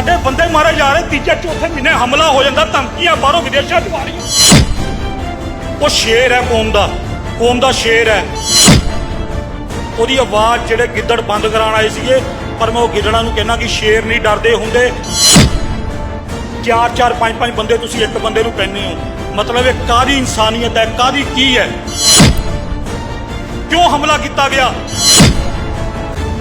ਸਾਡੇ ਬੰਦੇ ਮਾਰੇ ਜਾ ਰਹੇ, ਤੀਜੇ ਚੌਥੇ ਮਹੀਨੇ ਹਮਲਾ ਹੋ ਜਾਂਦਾ, ਧਮਕੀਆਂ ਬਾਹਰੋਂ ਵਿਦੇਸ਼ਾਂ ਤੋਂ ਆ ਰਹੀਆਂ। ਉਹ ਸ਼ੇਰ ਹੈ ਕੌਮ ਦਾ ਕੌਮ ਦਾ ਸ਼ੇਰ ਹੈ। ਉਹਦੀ ਆਵਾਜ਼ ਜਿਹੜੇ ਗਿੱਦੜ ਬੰਦ ਕਰਾਉਣ ਆਏ ਸੀਗੇ, ਪਰ ਮੈਂ ਉਹ ਗਿੱਦੜਾਂ ਨੂੰ ਕਹਿਣਾ ਕਿ ਸ਼ੇਰ ਨਹੀਂ ਡਰਦੇ ਹੁੰਦੇ। ਚਾਰ ਚਾਰ, ਪੰਜ ਪੰਜ ਬੰਦੇ ਤੁਸੀਂ ਇੱਕ ਬੰਦੇ ਨੂੰ ਕਹਿੰਦੇ ਹੋ। ਮਤਲਬ ਇਹ ਕਾਦੀ ਇਨਸਾਨੀਅਤ ਹੈ ਕਾਦੀ ਕੀ ਹੈ? ਕਿਉਂ ਹਮਲਾ ਕੀਤਾ ਗਿਆ?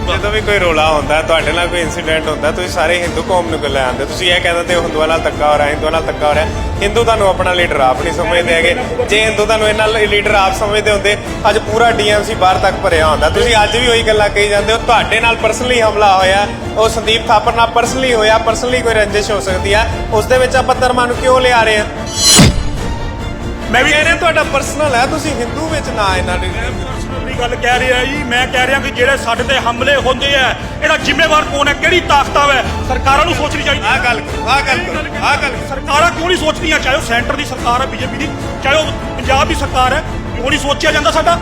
ਜਦੋਂ ਵੀ ਕੋਈ ਰੋਲਾ ਹੁੰਦਾ, ਤੁਹਾਡੇ ਨਾਲ ਕੋਈ ਇਨਸੀਡੈਂਟ ਹੁੰਦਾ, ਤੁਸੀਂ ਸਾਰੇ ਹਿੰਦੂ ਕੌਮ ਨੂੰ ਲੈ ਆਉਂਦੇ ਤੁਸੀਂ ਇਹ ਕਹਿੰਦੇ ਹੋ ਹਿੰਦੂਆਂ ਨਾਲ ਧੱਕਾ ਹੋ ਰਿਹਾ, ਹਿੰਦੂਆਂ ਨਾਲ ਧੱਕਾ ਹੋ ਰਿਹਾ। ਹਿੰਦੂ ਤੁਹਾਨੂੰ ਆਪਣਾ ਲੀਡਰ ਆਪ ਨਹੀਂ ਸਮਝਦੇ ਹੈਗੇ। ਜੇ ਹਿੰਦੂ ਤੁਹਾਨੂੰ ਇਹਨਾਂ ਲੀਡਰ ਆਪ ਸਮਝਦੇ ਹੁੰਦੇ, ਅੱਜ ਪੂਰਾ ਡੀਐਮਸੀ ਬਾਹਰ ਤੱਕ ਭਰਿਆ ਹੁੰਦਾ। ਤੁਸੀਂ ਅੱਜ ਵੀ ਉਹੀ ਗੱਲਾਂ ਕਹੀ ਜਾਂਦੇ ਹੋ, ਤੁਹਾਡੇ ਨਾਲ ਪਰਸਨਲੀ ਹਮਲਾ ਹੋਇਆ, ਉਹ ਸੰਦੀਪ ਥਾਪਰ ਨਾਲ ਪਰਸਨਲੀ ਹੋਇਆ ਪਰਸਨਲੀ ਕੋਈ ਰੰਜਿਸ਼ ਹੋ ਸਕਦੀ ਆ। ਉਸ ਦੇ ਵਿੱਚ ਆਪਾਂ ਧਰਮਾਂ ਨੂੰ ਕਿਉਂ ਲਿਆ ਰਹੇ ਆ ਮੈਂ ਵੀ ਨੇ ਤੁਹਾਡਾ ਪਰਸਨਲ ਹੈ ਤੁਸੀਂ ਹਿੰਦੂ ਵਿੱਚ ਨਾ ਇਹਨਾਂ ਦੀ ਪਰਸਨਲੀ ਗੱਲ ਕਹਿ ਰਿਹਾ ਜੀ ਮੈਂ ਕਹਿ ਰਿਹਾ ਕਿ ਜਿਹੜੇ ਸਾਡੇ ਤੇ ਹਮਲੇ ਹੁੰਦੇ ਆ ਇਹਦਾ ਜ਼ਿੰਮੇਵਾਰ ਕੌਣ ਹੈ? ਕਿਹੜੀ ਤਾਕਤਾਂ ਹੈ? ਸਰਕਾਰਾਂ ਨੂੰ ਸੋਚਣੀ ਚਾਹੀਦੀ ਆਹ ਗੱਲ ਆਹ ਗੱਲ ਆਹ ਗੱਲ ਕਰੋ। ਸਰਕਾਰਾਂ ਕਿਉਂ ਨਹੀਂ ਸੋਚਦੀਆਂ? ਚਾਹੇ ਉਹ ਸੈਂਟਰ ਦੀ ਸਰਕਾਰ ਹੈ ਬੀਜੇਪੀ ਦੀ ਚਾਹੇ ਉਹ ਪੰਜਾਬ ਦੀ ਸਰਕਾਰ ਹੈ ਕਿਉਂ ਨਹੀਂ ਸੋਚਿਆ ਜਾਂਦਾ ਸਾਡਾ?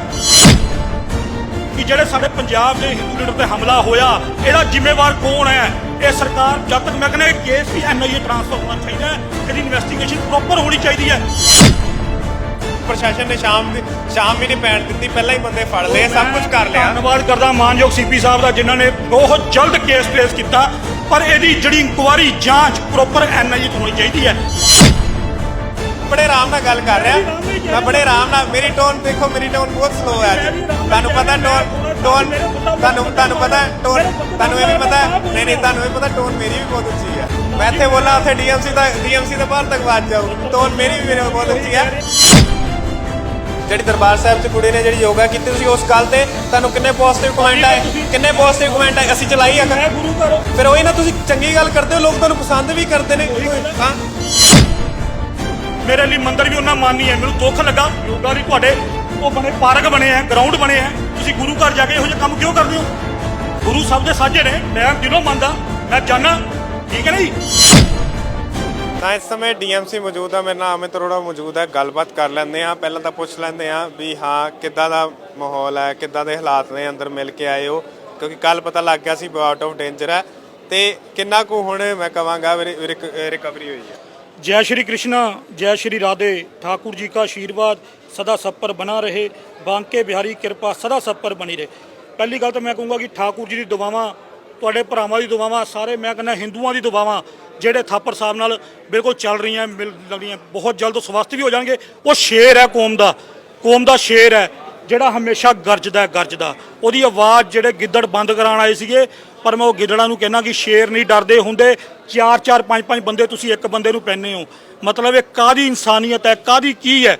ਕਿ ਜਿਹੜੇ ਸਾਡੇ ਪੰਜਾਬ ਦੇ ਹਿੰਦੂ ਲੀਡਰ ਤੇ ਹਮਲਾ ਹੋਇਆ ਇਹਦਾ ਜ਼ਿੰਮੇਵਾਰ ਕੌਣ ਹੈ? ਇਹ ਸਰਕਾਰ ਜਦ ਤੱਕ ਮੈਂ ਕਹਿੰਦਾ ਇਹ ਕੇਸ ਵੀ ਐਨਆਈਏ ਟ੍ਰਾਂਸਫਰ ਹੋਣਾ ਚਾਹੀਦਾ ਹੈ ਇਹਦੀ ਇਨਵੈਸਟੀਗੇਸ਼ਨ ਪ੍ਰੋਪਰ ਹੋਣੀ ਚਾਹੀਦੀ ਹੈ। ਪ੍ਰਸ਼ਾਸਨ ਨੇ ਸ਼ਾਮ ਦੀ ਸ਼ਾਮ ਵੀ ਨਹੀਂ ਪੈਣ ਦਿੱਤੀ ਪਹਿਲਾਂ ਹੀ ਬੰਦੇ ਫੜ ਲਏ ਸਭ ਕੁਝ ਕਰ ਲਿਆ। ਧੰਨਵਾਦ ਕਰਦਾ ਮਾਨਯੋਗ ਸੀਪੀ ਸਾਹਿਬ ਦਾ ਜਿਨ੍ਹਾਂ ਨੇ ਬਹੁਤ ਜਲਦ ਕੇਸ ਟ੍ਰੇਸ ਕੀਤਾ ਪਰ ਇਹਦੀ ਜਿਹੜੀ ਇਨਕੁਆਰੀ ਜਾਂਚ ਪ੍ਰੋਪਰ ਐਨਆਈਏ ਤੋਂ ਹੋਣੀ ਚਾਹੀਦੀ ਹੈ। ਬੜੇ ਆਰਾਮ ਨਾਲ ਗੱਲ ਕਰ ਰਿਹਾ। ਮੈਂ ਬੜੇ ਆਰਾਮ ਨਾਲ ਮੇਰੀ ਟੋਨ ਦੇਖੋ ਮੇਰੀ ਟੋਨ ਬਹੁਤ ਸਲੋ ਹੈ ਅੱਜ। ਤੁਹਾਨੂੰ ਪਤਾ ਟੋਨ ਟੋਨ ਤੁਹਾਨੂੰ ਤੁਹਾਨੂੰ ਪਤਾ ਟੋਨ ਤੁਹਾਨੂੰ ਇਹ ਵੀ ਪਤਾ? ਨਹੀਂ ਨਹੀਂ ਤੁਹਾਨੂੰ ਇਹ ਪਤਾ ਟੋਨ ਮੇਰੀ ਵੀ ਬਹੁਤ ਉੱਚੀ ਹੈ। ਮੈਂ ਇੱਥੇ ਬੋਲਾਂ ਉੱਥੇ ਡੀਐਮਸੀ ਦਾ ਡੀਐਮਸੀ ਦੇ ਬਾਹਰ ਤੱਕ ਵੱਜ ਜਾਊ। ਟੋਨ ਮੇਰੀ ਵੀ ਮੇਰੇ ਬਹੁਤ ਉੱਚੀ ਹੈ। ਜਿਹੜੀ ਦਰਬਾਰ ਸਾਹਿਬ 'ਚ ਕੁੜੀ ਨੇ ਜਿਹੜੀ ਯੋਗਾ ਕੀਤੀ ਤੁਸੀਂ ਉਸ ਗੱਲ ਤੇ ਤੁਹਾਨੂੰ ਕਿੰਨੇ ਪੋਜ਼ਿਟਿਵ ਕਮੈਂਟ ਆਏ? ਕਿੰਨੇ ਪੋਜ਼ਿਟਿਵ ਕਮੈਂਟ ਆਏ? ਅਸੀਂ ਚਲਾਈ ਆ। ਗੁਰੂ ਘਰ ਫਿਰ ਉਹੀ ਨਾ ਤੁਸੀਂ ਚੰਗੀ ਗੱਲ ਕਰਦੇ ਹੋ, ਲੋਕ ਤੁਹਾਨੂੰ ਪਸੰਦ ਵੀ ਕਰਦੇ ਨੇ। ਹਾਂ। ਮੇਰੇ ਲਈ ਮੰਦਿਰ ਵੀ ਉਹਨਾਂ ਮਾਨੀ ਹੈ। ਮੈਨੂੰ ਦੁੱਖ ਲੱਗਾ। ਯੋਗਾ ਦੀ ਤੁਹਾਡੇ ਉਹ ਬਣੇ, ਪਾਰਕ ਬਣੇ ਆ ਗਰਾਊਂਡ ਬਣੇ ਆ ਤੁਸੀਂ ਗੁਰੂ ਘਰ ਜਾ ਕੇ ਇਹੋ ਜਿਹੇ ਕੰਮ ਕਿਉਂ ਕਰਦੇ ਹੋ? ਗੁਰੂ ਸਾਹਿਬ ਦੇ ਸਾਝੇ ਨੇ। ਮੈਂ ਦਿਲੋਂ ਮੰਨਦਾ। ਮੈਂ ਜਾਣਾ ਠੀਕ ਹੈ ਨਾ ਹਾਂ, ਇਸ ਸਮੇਂ ਡੀਐਮਸੀ ਮੌਜੂਦ ਆ, ਮੇਰੇ ਨਾਲ ਅਮਿਤ ਅਰੋੜਾ ਮੌਜੂਦ ਹੈ, ਗੱਲਬਾਤ ਕਰ ਲੈਂਦੇ ਆ ਪਹਿਲਾਂ ਤਾਂ ਪੁੱਛ ਲੈਂਦੇ ਆ ਵੀ ਹਾਂ, ਕਿੱਦਾਂ ਦਾ ਮਾਹੌਲ ਹੈ, ਕਿੱਦਾਂ ਦੇ ਹਾਲਾਤ ਨੇ ਅੰਦਰ ਮਿਲ ਕੇ ਆਏ ਹੋ? ਕਿਉਂਕਿ ਕੱਲ ਪਤਾ ਲੱਗ ਗਿਆ ਸੀ ਆਊਟ ਆਫ ਡੇਂਜਰ ਹੈ। ਤੇ ਕਿੰਨਾ ਕੁ ਹੁਣ ਮੈਂ ਕਹਾਂਗਾ ਰਿਕਵਰੀ ਹੋਈ ਹੈ। ਜੈ ਸ਼੍ਰੀ ਕ੍ਰਿਸ਼ਨਾ, ਜੈ ਸ਼੍ਰੀ ਰਾਧੇ। ਠਾਕੁਰ ਜੀ ਕਾ ਆਸ਼ੀਰਵਾਦ ਸਦਾ ਸੱਪਰ ਬਣਾ ਰਹੇ। ਬਾਂਕੇ ਬਿਹਾਰੀ ਕਿਰਪਾ, ਸਦਾ ਸੱਪਰ ਬਣੀ ਰਹੇ। ਪਹਿਲੀ ਗੱਲ ਤਾਂ ਮੈਂ ਕਹੂੰਗਾ ਕਿ ਠਾਕੁਰ ਜੀ ਦੀ ਦੁਆਵਾਂ ਤੁਹਾਡੇ ਭਰਾਵਾਂ ਦੀ ਦੁਆਵਾਂ, ਸਾਰੇ ਮੈਂ ਕਹਿੰਦਾ ਹਿੰਦੂਆਂ ਦੀ ਦੁਆਵਾਂ, ਜਿਹੜੇ ਥਾਪਰ ਸਾਹਿਬ ਨਾਲ ਬਿਲਕੁਲ ਚੱਲ ਰਹੀਆਂ, ਮਿਲ ਰਹੀਆਂ ਬਹੁਤ ਜਲਦ ਸਵਸਥ ਵੀ ਹੋ ਜਾਣਗੇ। ਉਹ ਸ਼ੇਰ ਹੈ ਕੌਮ ਦਾ ਕੌਮ ਦਾ ਸ਼ੇਰ ਹੈ, ਜਿਹੜਾ ਹਮੇਸ਼ਾ ਗਰਜਦਾ ਹੈ, ਗਰਜਦਾ। ਉਹਦੀ ਆਵਾਜ਼ ਜਿਹੜੇ ਗਿੱਦੜ ਬੰਦ ਕਰਾਉਣ ਆਏ ਸੀਗੇ, ਪਰ ਮੈਂ ਉਹ ਗਿੱਦੜਾਂ ਨੂੰ ਕਹਿਣਾ ਕਿ ਸ਼ੇਰ ਨਹੀਂ ਡਰਦੇ ਹੁੰਦੇ। ਚਾਰ ਚਾਰ, ਪੰਜ ਪੰਜ ਬੰਦੇ ਤੁਸੀਂ ਇੱਕ ਬੰਦੇ ਨੂੰ ਪੈਨੇ ਹੋ। ਮਤਲਬ ਇਹ ਕਾਦੀ ਇਨਸਾਨੀਅਤ ਹੈ ਕਾਦੀ ਕੀ ਹੈ?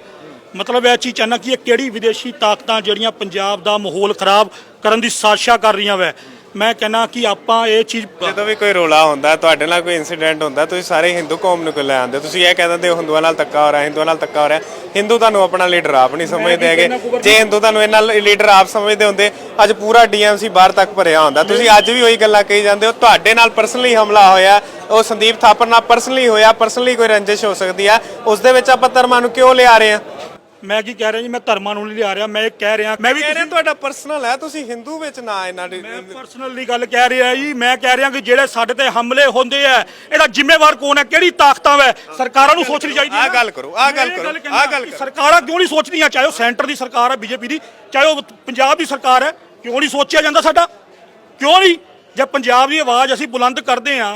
ਮਤਲਬ ਇਹ ਚੀਜ਼ ਚਾਹਨਾ ਕਿ ਇਹ ਕਿਹੜੀ ਵਿਦੇਸ਼ੀ ਤਾਕਤਾਂ ਜਿਹੜੀਆਂ ਪੰਜਾਬ ਦਾ ਮਾਹੌਲ ਖਰਾਬ ਕਰਨ ਦੀ ਸਾਜ਼ਿਸ਼ਾਂ ਕਰ ਰਹੀਆਂ ਵੈ। ਮੈਂ ਕਹਿੰਨਾ ਕਿ ਆਪਾਂ ਇਹ ਚੀਜ਼ ਜਦੋਂ ਵੀ ਕੋਈ ਰੋਲਾ ਹੁੰਦਾ ਤੁਹਾਡੇ ਨਾਲ ਕੋਈ ਇਨਸੀਡੈਂਟ ਹੁੰਦਾ ਤੁਸੀਂ ਸਾਰੇ ਹਿੰਦੂ ਕੌਮ ਨੂੰ ਲੈ ਆਉਂਦੇ ਤੁਸੀਂ ਇਹ ਕਹਿੰਦੇ ਹੋ ਹਿੰਦੂਆਂ ਨਾਲ ਧੱਕਾ ਹੋ ਰਿਹਾ ਹਿੰਦੂਆਂ ਨਾਲ ਧੱਕਾ ਹੋ ਰਿਹਾ। ਹਿੰਦੂ ਤੁਹਾਨੂੰ ਆਪਣਾ ਲੀਡਰ ਆਪ ਨਹੀਂ ਸਮਝਦੇ ਹੈਗੇ। ਜੇ ਹਿੰਦੂ ਤੁਹਾਨੂੰ ਇਹਨਾਂ ਲੀਡਰ ਆਪ ਸਮਝਦੇ ਹੁੰਦੇ ਅੱਜ ਪੂਰਾ ਡੀਐਮਸੀ ਬਾਹਰ ਤੱਕ ਭਰਿਆ ਹੁੰਦਾ। ਤੁਸੀਂ ਅੱਜ ਵੀ ਉਹੀ ਗੱਲਾਂ ਕਹੀ ਜਾਂਦੇ ਹੋ ਤੁਹਾਡੇ ਨਾਲ ਪਰਸਨਲੀ ਹਮਲਾ ਹੋਇਆ ਉਹ ਸੰਦੀਪ ਥਾਪਰ ਨਾਲ ਪਰਸਨਲੀ ਹੋਇਆ ਪਰਸਨਲੀ ਕੋਈ ਰੰਜਿਸ਼ ਹੋ ਸਕਦੀ ਆ। ਉਸ ਦੇ ਵਿੱਚ ਆਪਾਂ ਧਰਮਾਂ ਨੂੰ ਕਿਉਂ ਲਿਆ ਰਹੇ ਆ ਮੈਂ ਕੀ ਕਹਿ ਰਿਹਾ ਜੀ ਮੈਂ ਧਰਮਾਂ ਨੂੰ ਨਹੀਂ ਲਿਆ ਰਿਹਾ ਮੈਂ ਇਹ ਕਹਿ ਰਿਹਾ ਮੈਂ ਵੀ ਨੇ ਤੁਹਾਡਾ ਪਰਸਨਲ ਹੈ ਤੁਸੀਂ ਹਿੰਦੂ ਵਿੱਚ ਨਾ ਇਹਨਾਂ ਦੀ ਮੈਂ ਪਰਸਨਲ ਦੀ ਗੱਲ ਕਹਿ ਰਿਹਾ ਜੀ ਮੈਂ ਕਹਿ ਰਿਹਾ ਕਿ ਜਿਹੜੇ ਸਾਡੇ ਤੇ ਹਮਲੇ ਹੁੰਦੇ ਆ ਇਹਦਾ ਜ਼ਿੰਮੇਵਾਰ ਕੌਣ ਹੈ ਕਿਹੜੀ ਤਾਕਤਾਂ ਹੈ ਸਰਕਾਰਾਂ ਨੂੰ ਸੋਚਣੀ ਚਾਹੀਦੀ ਹੈ ਨਾ। ਗੱਲ ਕਰੋ, ਆਹ ਗੱਲ ਕਰੋ, ਆਹ ਗੱਲ ਕਰੋ। ਸਰਕਾਰਾਂ ਕਿਉਂ ਨਹੀਂ ਸੋਚਦੀਆਂ ਚਾਹੇ ਉਹ ਸੈਂਟਰ ਦੀ ਸਰਕਾਰ ਹੈ ਬੀਜੇਪੀ ਦੀ ਚਾਹੇ ਉਹ ਪੰਜਾਬ ਦੀ ਸਰਕਾਰ ਹੈ ਕਿਉਂ ਨਹੀਂ ਸੋਚਿਆ ਜਾਂਦਾ ਸਾਡਾ ਕਿਉਂ ਨਹੀਂ ਜੇ ਪੰਜਾਬ ਦੀ ਆਵਾਜ਼ ਅਸੀਂ ਬੁਲੰਦ ਕਰਦੇ ਆ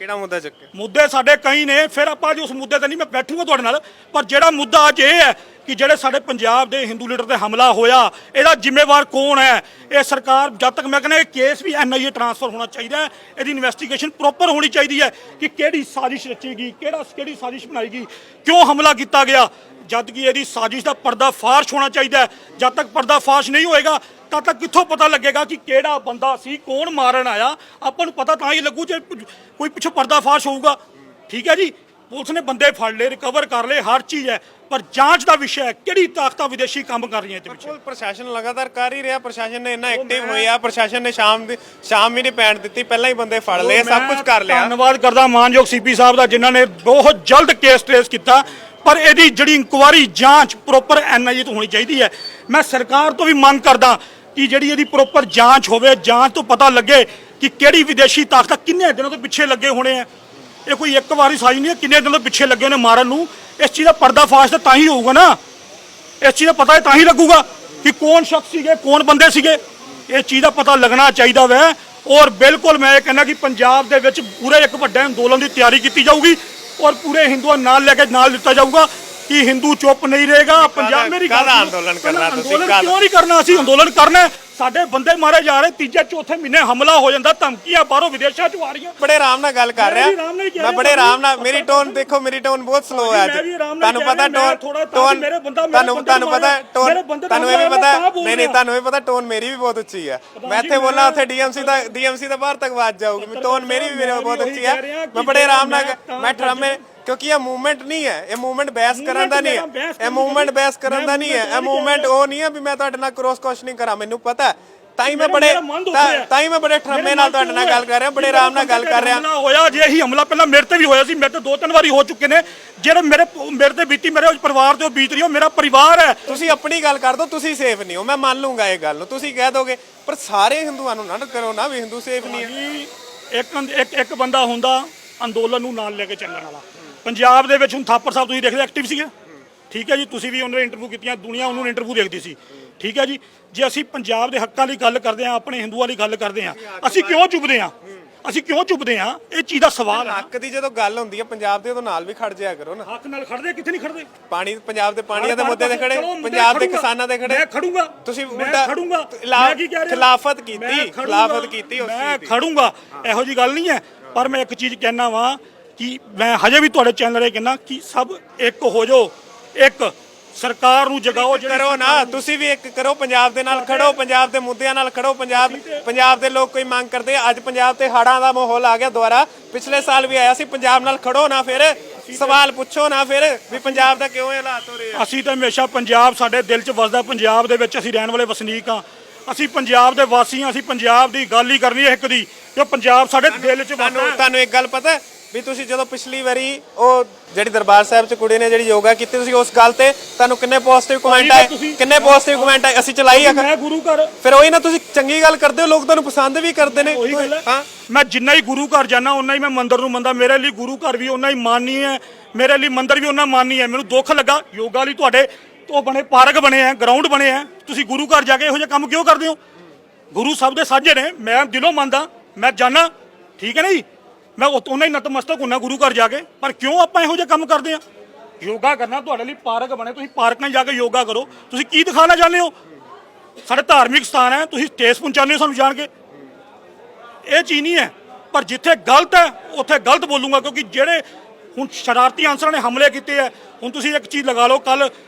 ਕਿਹੜਾ ਮੁੱਦਾ ਚੱਕਿਆ ਮੁੱਦੇ ਸਾਡੇ ਕਈ ਨੇ ਫਿਰ ਆਪਾਂ ਅੱਜ ਉਸ ਮੁੱਦੇ ਤੇ ਨਹੀਂ ਮੈਂ ਬੈਠੂਗਾ ਤੁਹਾਡੇ ਨਾਲ ਪਰ ਜਿਹੜਾ ਮੁੱਦਾ ਅੱਜ ਇਹ ਹੈ ਕਿ ਜਿਹੜੇ ਸਾਡੇ ਪੰਜਾਬ ਦੇ ਹਿੰਦੂ ਲੀਡਰ ਤੇ ਹਮਲਾ ਹੋਇਆ, ਇਹਦਾ ਜ਼ਿੰਮੇਵਾਰ ਕੌਣ ਹੈ? ਇਹ ਸਰਕਾਰ, ਜਦ ਤੱਕ ਮੈਂ ਕਹਿੰਦਾ ਇਹ ਕੇਸ ਵੀ ਐਨਆਈਏ ਟ੍ਰਾਂਸਫਰ ਹੋਣਾ ਚਾਹੀਦਾ ਹੈ, ਇਹਦੀ ਇਨਵੈਸਟੀਗੇਸ਼ਨ ਪ੍ਰੋਪਰ ਹੋਣੀ ਚਾਹੀਦੀ ਹੈ ਕਿ ਕਿਹੜੀ ਸਾਜ਼ਿਸ਼ ਰਚੇਗੀ, ਕਿਹੜਾ, ਕਿਹੜੀ ਸਾਜ਼ਿਸ਼ ਬਣਾਏਗੀ, ਕਿਉਂ ਹਮਲਾ ਕੀਤਾ ਗਿਆ? ਜਦ ਕਿ ਇਹਦੀ ਸਾਜ਼ਿਸ਼ ਦਾ ਪਰਦਾ ਪਰਦਾਫਾਸ਼ ਹੋਣਾ ਚਾਹੀਦਾ ਹੈ। ਜਦ ਤੱਕ ਪਰਦਾਫਾਸ਼ ਨਹੀਂ ਹੋਏਗਾ, ਤਦ ਤੱਕ ਕਿੱਥੋਂ ਪਤਾ ਲੱਗੇਗਾ ਕਿ ਕਿਹੜਾ ਬੰਦਾ ਸੀ, ਕੌਣ ਮਾਰਨ ਆਇਆ? ਆਪਾਂ ਨੂੰ ਪਤਾ ਤਾਂ ਹੀ ਲੱਗੂ ਜੇ ਕੋਈ ਪਿੱਛੋਂ ਪਰਦਾਫਾਸ਼ ਹੋਊਗਾ। ਠੀਕ ਹੈ ਜੀ? ਪੁਲਿਸ ਨੇ ਬੰਦੇ ਫੜ ਲਏ ਰਿਕਵਰ ਕਰ ਲਏ ਹਰ ਚੀਜ਼ ਹੈ। ਪਰ ਜਾਂਚ ਦਾ ਵਿਸ਼ਾ ਹੈ ਕਿਹੜੀ ਤਾਕਤਾਂ ਵਿਦੇਸ਼ੀ ਕੰਮ ਕਰ ਰਹੀਆਂ ਇਹਦੇ ਵਿੱਚ? ਬਿਲਕੁਲ ਪ੍ਰਸ਼ਾਸਨ ਲਗਾਤਾਰ ਕਰ ਹੀ ਰਿਹਾ ਪ੍ਰਸ਼ਾਸਨ ਨੇ ਇੰਨਾ ਐਕਟਿਵ ਹੋਇਆ ਪ੍ਰਸ਼ਾਸਨ ਨੇ ਸ਼ਾਮ ਦੀ ਸ਼ਾਮ ਵੀ ਨਹੀਂ ਪੈਣ ਦਿੱਤੀ ਪਹਿਲਾਂ ਹੀ ਬੰਦੇ ਫੜ ਲਏ ਸਭ ਕੁਝ ਕਰ ਲਿਆ। ਧੰਨਵਾਦ ਕਰਦਾ ਮਾਨਯੋਗ ਸੀਪੀ ਸਾਹਿਬ ਦਾ ਜਿਨ੍ਹਾਂ ਨੇ ਬਹੁਤ ਜਲਦ ਕੇਸ ਟ੍ਰੇਸ ਕੀਤਾ। ਪਰ ਇਹਦੀ ਜਿਹੜੀ ਇਨਕੁਆਰੀ ਜਾਂਚ ਪ੍ਰੋਪਰ ਐਨਆਈਏ ਤੋਂ ਹੋਣੀ ਚਾਹੀਦੀ ਹੈ। ਮੈਂ ਸਰਕਾਰ ਤੋਂ ਵੀ ਮੰਗ ਕਰਦਾ ਕਿ ਜਿਹੜੀ ਇਹਦੀ ਪ੍ਰੋਪਰ ਜਾਂਚ ਹੋਵੇ ਜਾਂਚ ਤੋਂ ਪਤਾ ਲੱਗੇ ਕਿ ਕਿਹੜੀ ਵਿਦੇਸ਼ੀ ਤਾਕਤ ਕਿੰਨੇ ਦਿਨਾਂ ਤੋਂ ਪਿੱਛੇ ਲੱਗੇ ਹੋਣੇ ਆ। ਇਹ ਕੋਈ ਇੱਕ ਵਾਰੀ ਸਾਈ ਨਹੀਂ ਹੈ ਕਿੰਨੇ ਦਿਨਾਂ ਤੋਂ ਪਿੱਛੇ ਲੱਗੇ ਹੋਣੇ ਮਾਰਨ ਨੂੰ ਇਸ ਚੀਜ਼ ਦਾ ਪਰਦਾਫਾਸ਼ ਤਾਂ ਤਾਂ ਹੀ ਹੋਊਗਾ ਨਾ ਇਸ ਚੀਜ਼ ਦਾ ਪਤਾ ਤਾਂ ਹੀ ਲੱਗੂਗਾ ਕਿ ਕੌਣ ਸ਼ਖਸ ਸੀਗੇ ਕੌਣ ਬੰਦੇ ਸੀਗੇ ਇਹ ਚੀਜ਼ ਦਾ ਪਤਾ ਲੱਗਣਾ ਚਾਹੀਦਾ ਵੈ ਔਰ ਬਿਲਕੁਲ ਮੈਂ ਇਹ ਕਹਿੰਦਾ ਕਿ ਪੰਜਾਬ ਦੇ ਵਿੱਚ ਪੂਰੇ ਇੱਕ ਵੱਡੇ ਅੰਦੋਲਨ ਦੀ ਤਿਆਰੀ ਕੀਤੀ ਜਾਊਗੀ ਔਰ ਪੂਰੇ ਹਿੰਦੂਆਂ ਨਾਲ ਲੈ ਕੇ ਨਾਲ ਦਿੱਤਾ ਜਾਊਗਾ ਕਿ ਹਿੰਦੂ ਚੁੱਪ ਨਹੀਂ ਰਹੇਗਾ ਪੰਜਾਬ ਮੇਰੀ ਗੱਲ ਕਾਹਦਾ ਸੁਣੋ। ਅੰਦੋਲਨ ਕਰਨਾ ਤੁਸੀਂ? ਅੰਦੋਲਨ ਕਾਹਦਾ? ਕਿਉਂ ਨਹੀਂ ਕਰਨਾ ਅਸੀਂ ਅੰਦੋਲਨ ਕਰਨਾ ਹੈ। ਸਾਡੇ ਬੰਦੇ ਮਾਰੇ ਜਾ ਰਹੇ ਤੀਜੇ ਚੌਥੇ ਮਹੀਨੇ ਹਮਲਾ ਹੋ ਜਾਂਦਾ ਧਮਕੀਆਂ ਬਾਹਰੋਂ ਵਿਦੇਸ਼ਾਂ ਚ ਆ ਰਹੀਆਂ। ਬੜੇ ਆਰਾਮ ਨਾਲ ਗੱਲ ਕਰ ਰਿਹਾ। ਮੈਂ ਬੜੇ। ਆਰਾਮ ਨਾਲ ਮੇਰੀ ਟੋਨ ਦੇਖੋ ਮੇਰੀ ਟੋਨ ਬਹੁਤ ਸਲੋ ਹੈ ਅੱਜ। ਤੁਹਾਨੂੰ ਪਤਾ ਟੋਨ ਟੋਨ ਮੇਰੇ ਬੰਦਾ- ਮੇਰੇ ਤੁਹਾਨੂੰ ਤੁਹਾਨੂੰ ਪਤਾ ਟੋਨ ਤੁਹਾਨੂੰ ਇਹ ਵੀ ਪਤਾ ਨਹੀਂ ਨਹੀਂ। ਤੁਹਾਨੂੰ ਇਹ ਪਤਾ ਟੋਨ ਮੇਰੀ ਵੀ ਬਹੁਤ ਉੱਚੀ ਹੈ। ਮੈਂ ਇੱਥੇ ਬੋਲਾਂ ਉੱਥੇ ਡੀਐਮਸੀ ਦਾ ਡੀਐਮਸੀ ਦਾ ਬਾਹਰ ਤੱਕ ਆਵਾਜ਼ ਜਾਊਗੀ। ਟੋਨ ਮੇਰੀ ਵੀ ਮੇਰੇ ਬਹੁਤ ਰਿਹਾ ਹੈ। ਮੈਂ ਬੜੇ ਆਰਾਮ ਨਾਲ ਮੈਂ ਤਾਂ ਮੈਂ ਠਰਮੇ ਕਿਉਂਕਿ ਇਹ ਮੂਵਮੈਂਟ ਨਹੀਂ ਹੈ। ਇਹ ਮੂਵਮੈਂਟ ਬਹਿਸ ਕਰਨ ਦਾ ਨਹੀਂ ਹੈ ਇਹ ਮੂਵਮੈਂਟ ਬਹਿਸ ਕਰਨ ਦਾ ਨਹੀਂ ਹੈ। ਇਹ ਮੂਵਮੈਂਟ ਉਹ ਨਹੀਂ ਹੈ ਵੀ ਮੈਂ ਤੁਹਾਡੇ ਨਾਲ ਕ੍ਰੋਸ ਕੁਐਸਚਨਿੰਗ ਕਰਾਂ। ਮੈਨੂੰ ਪਤਾ ਹੈ। ਤਾਂ ਹੀ ਮੈਂ ਬੜੇ। ਤਾਂ ਹੀ ਮੈਂ ਬੜੇ ਠਰਮੇ ਨਾਲ ਤੁਹਾਡੇ ਨਾਲ ਗੱਲ ਕਰ ਰਿਹਾ ਬੜੇ ਆਰਾਮ ਨਾਲ ਗੱਲ ਕਰ ਰਿਹਾ। ਹਮਲਾ ਹੋਇਆ ਜੇ ਇਹੀ ਹਮਲਾ ਪਹਿਲਾਂ ਮੇਰੇ ਤੇ ਵੀ ਹੋਇਆ ਸੀ ਮੇਰੇ ਤੇ ਦੋ ਤਿੰਨ ਵਾਰੀ ਹੋ ਚੁੱਕੇ ਨੇ। ਜਿਹੜੇ ਮੇਰੇ ਮੇਰੇ ਤੇ ਬੀਤੀ ਮੇਰੇ ਪਰਿਵਾਰ ਤੇ ਬੀਤ ਰਹੀ ਉਹ ਮੇਰਾ ਪਰਿਵਾਰ ਹੈ। ਤੁਸੀਂ ਆਪਣੀ ਗੱਲ ਕਰ ਦੋ ਤੁਸੀਂ ਸੇਫ ਨਹੀਂ ਹੋ। ਮੈਂ ਮੰਨ ਲੂੰਗਾ ਇਹ ਗੱਲ ਨੂੰ। ਤੁਸੀਂ ਕਹਿ ਦੋਗੇ ਪਰ ਸਾਰੇ ਹਿੰਦੂਆਂ ਨੂੰ ਨਾ ਕਰੋ ਨਾ ਵੀ ਹਿੰਦੂ ਸੇਫ ਨਹੀਂ ਹੈ। ਇੱਕ ਇੱਕ ਬੰਦਾ ਹੁੰਦਾ ਅੰਦੋਲਨ ਨੂੰ ਨਾਲ ਲੈ ਕੇ ਚੱਲਣ ਵਾਲਾ। ਪੰਜਾਬ ਦੇ ਵਿੱਚ ਹੁਣ ਥਾਪਰ ਸਾਹਿਬ ਤੁਸੀਂ ਦੇਖਦੇ ਐਕਟਿਵ ਸੀਗੇ। ਠੀਕ ਹੈ ਜੀ ਤੁਸੀਂ ਵੀ ਉਹਨਾਂ ਨੇ ਇੰਟਰਵਿਊ ਕੀਤੀਆਂ ਦੁਨੀਆ ਉਹਨੂੰ ਇੰਟਰਵਿਊ ਦੇਖਦੀ ਸੀ। ਠੀਕ ਹੈ ਜੀ ਜੇ ਅਸੀਂ ਪੰਜਾਬ ਦੇ ਹੱਕਾਂ ਦੀ ਗੱਲ ਕਰਦੇ ਹਾਂ ਆਪਣੇ ਹਿੰਦੂਆਂ ਦੀ ਗੱਲ ਕਰਦੇ ਹਾਂ ਅਸੀਂ ਕਿਉਂ ਚੁੱਪਦੇ ਹਾਂ? ਅਸੀਂ ਕਿਉਂ ਚੁੱਪਦੇ ਹਾਂ? ਇਹ ਚੀਜ਼ ਦਾ ਸਵਾਲ ਹੈ। ਹੱਕ ਦੀ ਜਦੋਂ ਗੱਲ ਹੁੰਦੀ ਹੈ ਪੰਜਾਬ ਦੇ ਉਦੋਂ ਨਾਲ ਵੀ ਖੜ ਜਾਇਆ ਕਰੋ ਨਾ। ਹੱਕ ਨਾਲ ਖੜਦੇ ਕਿੱਥੇ ਨਹੀਂ ਖੜਦੇ? ਪਾਣੀ ਪੰਜਾਬ ਦੇ ਪਾਣੀ ਦੇ ਮੁੱਦੇ ਤੇ ਖੜੇ ਪੰਜਾਬ ਦੇ। ਕਿਸਾਨਾਂ ਦੇ ਖੜੇ। ਮੈਂ ਖੜੂੰਗਾ। ਤੁਸੀਂ ਮੈਂ ਖੜੂੰਗਾ। ਮੈਂ ਕੀ ਕਹਿ ਰਿਹਾ? ਖਿਲਾਫਤ ਕੀਤੀ, ਖਿਲਾਫਤ ਕੀਤੀ ਉਸ ਮੈਂ ਦੀ। ਖੜੂੰਗਾ। ਇਹੋ ਜੀ ਗੱਲ ਨਹੀਂ ਹੈ। ਪਰ ਮੈਂ ਇੱਕ ਚੀਜ਼ ਕਹਿਣਾ ਵਾਂ ਕਿ ਮੈਂ ਹਜੇ ਵੀ ਤੁਹਾਡੇ ਚੈਨਲ 'ਤੇ ਕਹਿਣਾ ਕਿ ਸਭ ਇੱਕ ਹੋ ਜਾਓ ਇੱਕ ਸਰਕਾਰ ਨੂੰ ਜਗਾਓ ਜਿਹੜੀ ਕਰੋ ਨਾ ਤੁਸੀਂ ਵੀ ਇੱਕ ਕਰੋ ਪੰਜਾਬ ਦੇ ਨਾਲ ਖੜੋ ਪੰਜਾਬ ਦੇ ਮੁੱਦਿਆਂ ਨਾਲ ਖੜੋ ਪੰਜਾਬ ਪੰਜਾਬ ਦੇ ਲੋਕ ਕੋਈ ਮੰਗ ਕਰਦੇ ਆ, ਅੱਜ ਪੰਜਾਬ ਤੇ ਹੜਾਂ ਦਾ ਮਾਹੌਲ ਆ ਗਿਆ ਦੁਬਾਰਾ ਪਿਛਲੇ ਸਾਲ ਵੀ ਆਇਆ ਸੀ ਪੰਜਾਬ ਨਾਲ ਖੜੋ ਨਾ ਫਿਰ ਸਵਾਲ ਪੁੱਛੋ ਨਾ ਫਿਰ ਵੀ ਪੰਜਾਬ ਦਾ ਕਿਉਂ ਹਾਲਾਤ ਹੋ ਰਹੇ ਆ ਅਸੀਂ ਤਾਂ ਹਮੇਸ਼ਾ ਪੰਜਾਬ ਸਾਡੇ ਦਿਲ 'ਚ ਵਸਦਾ ਪੰਜਾਬ ਦੇ ਵਿੱਚ ਅਸੀਂ ਰਹਿਣ ਵਾਲੇ ਵਸਨੀਕ ਆ ਅਸੀਂ ਪੰਜਾਬ ਦੇ ਵਾਸੀ ਹਾਂ ਅਸੀਂ ਪੰਜਾਬ ਦੀ ਗੱਲ ਹੀ ਕਰਨੀ ਹੈ ਇੱਕ ਦੀ ਜੋ ਪੰਜਾਬ ਸਾਡੇ ਦਿਲ 'ਚ ਵਸਦਾ। ਤੁਹਾਨੂੰ ਇੱਕ ਗੱਲ ਪਤਾ? ਵੀ ਤੁਸੀਂ ਜਦੋਂ ਪਿਛਲੀ ਵਾਰੀ ਉਹ ਜਿਹੜੀ ਦਰਬਾਰ ਸਾਹਿਬ ਚ ਕੁੜੀ ਨੇ ਜਿਹੜੀ ਯੋਗਾ ਕੀਤੀ ਤੁਸੀਂ ਉਸ ਗੱਲ ਤੇ ਤੁਹਾਨੂੰ ਕਿੰਨੇ ਪੋਜ਼ਿਟਿਵ ਕਮੈਂਟ ਆਏ? ਕਿੰਨੇ ਪੋਜ਼ਿਟਿਵ ਕਮੈਂਟ ਆਏ? ਅਸੀਂ ਚਲਾਈ ਆ। ਮੈਂ ਗੁਰੂ ਘਰ ਫਿਰ ਉਹੀ ਨਾ ਤੁਸੀਂ ਚੰਗੀ ਗੱਲ ਕਰਦੇ ਹੋ ਲੋਕ ਤੁਹਾਨੂੰ ਪਸੰਦ ਵੀ ਕਰਦੇ ਨੇ। ਹੈ। ਮੈਂ ਜਿੰਨਾ ਹੀ ਗੁਰੂ ਘਰ ਜਾਣਾ ਉਨਾ ਹੀ ਮੈਂ ਮੰਦਰ ਨੂੰ ਮੰਨਦਾ ਮੇਰੇ ਲਈ ਗੁਰੂ ਘਰ ਵੀ ਉਨਾ ਹੀ ਮਾਨੀ ਹੈ। ਮੇਰੇ ਲਈ ਮੰਦਰ ਵੀ ਉਨਾ ਮਾਨੀ ਹੈ। ਮੈਨੂੰ ਦੁੱਖ ਲੱਗਾ। ਯੋਗਾ ਲਈ ਤੁਹਾਡੇ ਉਹ ਬਣੇ ਪਾਰਕ ਬਣੇ ਆ ਗਰਾਊਂਡ ਬਣੇ ਆ ਤੁਸੀਂ ਗੁਰੂ ਘਰ ਜਾ ਕੇ ਇਹੋ ਜਿਹੇ ਕੰਮ ਕਿਉਂ ਕਰਦੇ ਹੋ? ਗੁਰੂ ਸਭ ਦੇ ਸਾਂਝੇ ਨੇ। ਮੈਂ ਦਿਲੋਂ ਮੰਨਦਾ। ਮੈਂ ਜਾਣਾ ਠੀਕ ਹੈ ਨਾ ਜੀ? ਮੈਂ ਉਹ- ਉਹਨਾਂ ਹੀ ਨਤਮਸਤਕ ਹੁੰਨਾ ਗੁਰੂ ਘਰ ਜਾ ਕੇ, ਪਰ ਕਿਉਂ ਆਪਾਂ ਇਹੋ ਜਿਹੇ ਕੰਮ ਕਰਦੇ ਆ ਯੋਗਾ ਕਰਨਾ ਤੁਹਾਡੇ ਲਈ ਪਾਰਕ ਬਣੇ, ਤੁਸੀਂ ਪਾਰਕਾਂ 'ਚ ਜਾ ਕੇ ਯੋਗਾ ਕਰੋ। ਤੁਸੀਂ ਕੀ ਦਿਖਾਣਾ ਚਾਹੁੰਦੇ ਹੋ? ਸਾਡੇ ਧਾਰਮਿਕ ਸਥਾਨ ਹੈ, ਤੁਸੀਂ ਠੇਸ ਪਹੁੰਚਾਉਂਦੇ ਹੋ ਸਾਨੂੰ ਜਾਣ ਕੇ। ਇਹ ਚੀਜ਼ ਨਹੀਂ ਹੈ, ਪਰ ਜਿੱਥੇ ਗਲਤ ਹੈ, ਉੱਥੇ ਗਲਤ ਬੋਲੂੰਗਾ, ਕਿਉਂਕਿ ਜਿਹੜੇ ਹੁਣ ਸ਼ਰਾਰਤੀ ਅਨਸਰਾਂ ਨੇ ਹਮਲੇ ਕੀਤੇ ਆ ਹੁਣ ਤੁਸੀਂ ਇੱਕ ਚੀਜ਼ ਲਗਾ ਲਓ ਕੱਲ